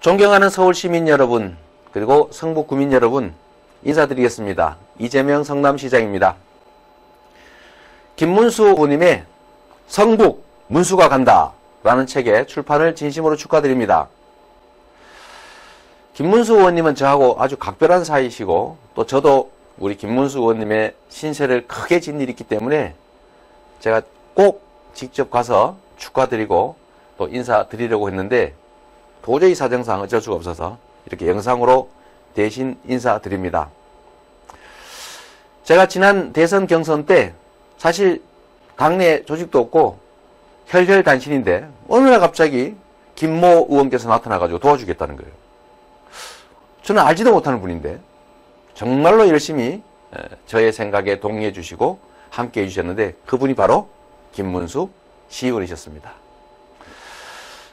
존경하는 서울 시민 여러분, 그리고 성북 구민 여러분, 인사드리겠습니다. 이재명 성남시장입니다. 김문수 후보님의 성북 문수가 간다 라는 책의 출판을 진심으로 축하드립니다. 김문수 의원님은 저하고 아주 각별한 사이시고 또 저도 우리 김문수 의원님의 신세를 크게 진 일이 있기 때문에 제가 꼭 직접 가서 축하드리고 또 인사드리려고 했는데 도저히 사정상 어쩔 수가 없어서 이렇게 영상으로 대신 인사드립니다. 제가 지난 대선 경선 때 사실 당내 조직도 없고 혈혈단신인데 어느 날 갑자기 김모 의원께서 나타나가지고 도와주겠다는 거예요. 저는 알지도 못하는 분인데 정말로 열심히 저의 생각에 동의해 주시고 함께 해 주셨는데 그분이 바로 김문수 시의원이셨습니다.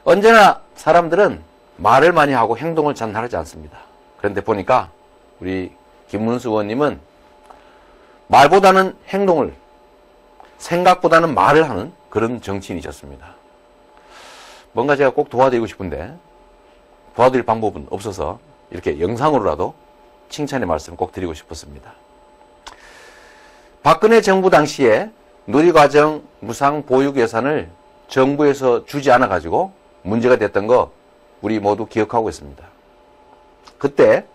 언제나 사람들은 말을 많이 하고 행동을 잘 하지 않습니다. 그런데 보니까 우리 김문수 의원님은 말보다는 행동을 생각보다는 말을 하는 그런 정치인이셨습니다. 뭔가 제가 꼭 도와드리고 싶은데 도와드릴 방법은 없어서 이렇게 영상으로라도 칭찬의 말씀을 꼭 드리고 싶었습니다. 박근혜 정부 당시에 누리과정 무상 보육 예산을 정부에서 주지 않아 가지고 문제가 됐던 거 우리 모두 기억하고 있습니다. 그때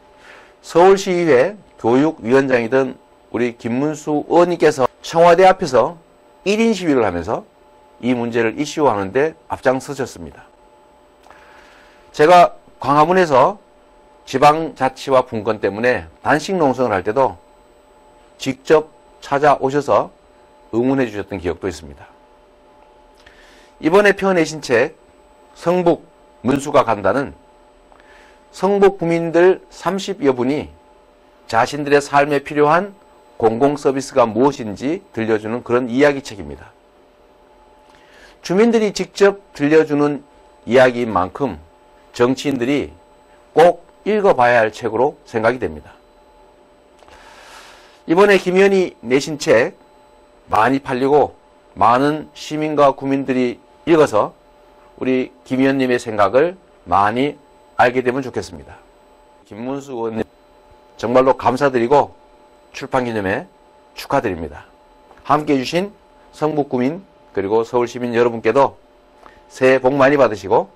서울시의회 교육위원장이던 우리 김문수 의원님께서 청와대 앞에서 1인 시위를 하면서 이 문제를 이슈화하는데 앞장서셨습니다. 제가 광화문에서 지방자치와 분권 때문에 단식 농성을 할 때도 직접 찾아오셔서 응원해 주셨던 기억도 있습니다. 이번에 펴내신 책 성북 문수가 간다는 성북 구민들 30여 분이 자신들의 삶에 필요한 공공 서비스가 무엇인지 들려주는 그런 이야기 책입니다. 주민들이 직접 들려주는 이야기인 만큼 정치인들이 꼭 읽어봐야 할 책으로 생각이 됩니다. 이번에 김현이 내신 책 많이 팔리고 많은 시민과 국민들이 읽어서 우리 김 의원님의 생각을 많이 알게 되면 좋겠습니다. 김문수 의원님 정말로 감사드리고 출판 기념에 축하드립니다. 함께 해 주신 성북구민 그리고 서울시민 여러분께도 새해 복 많이 받으시고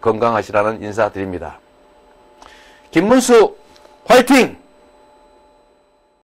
건강하시라는 인사드립니다. 김문수 화이팅!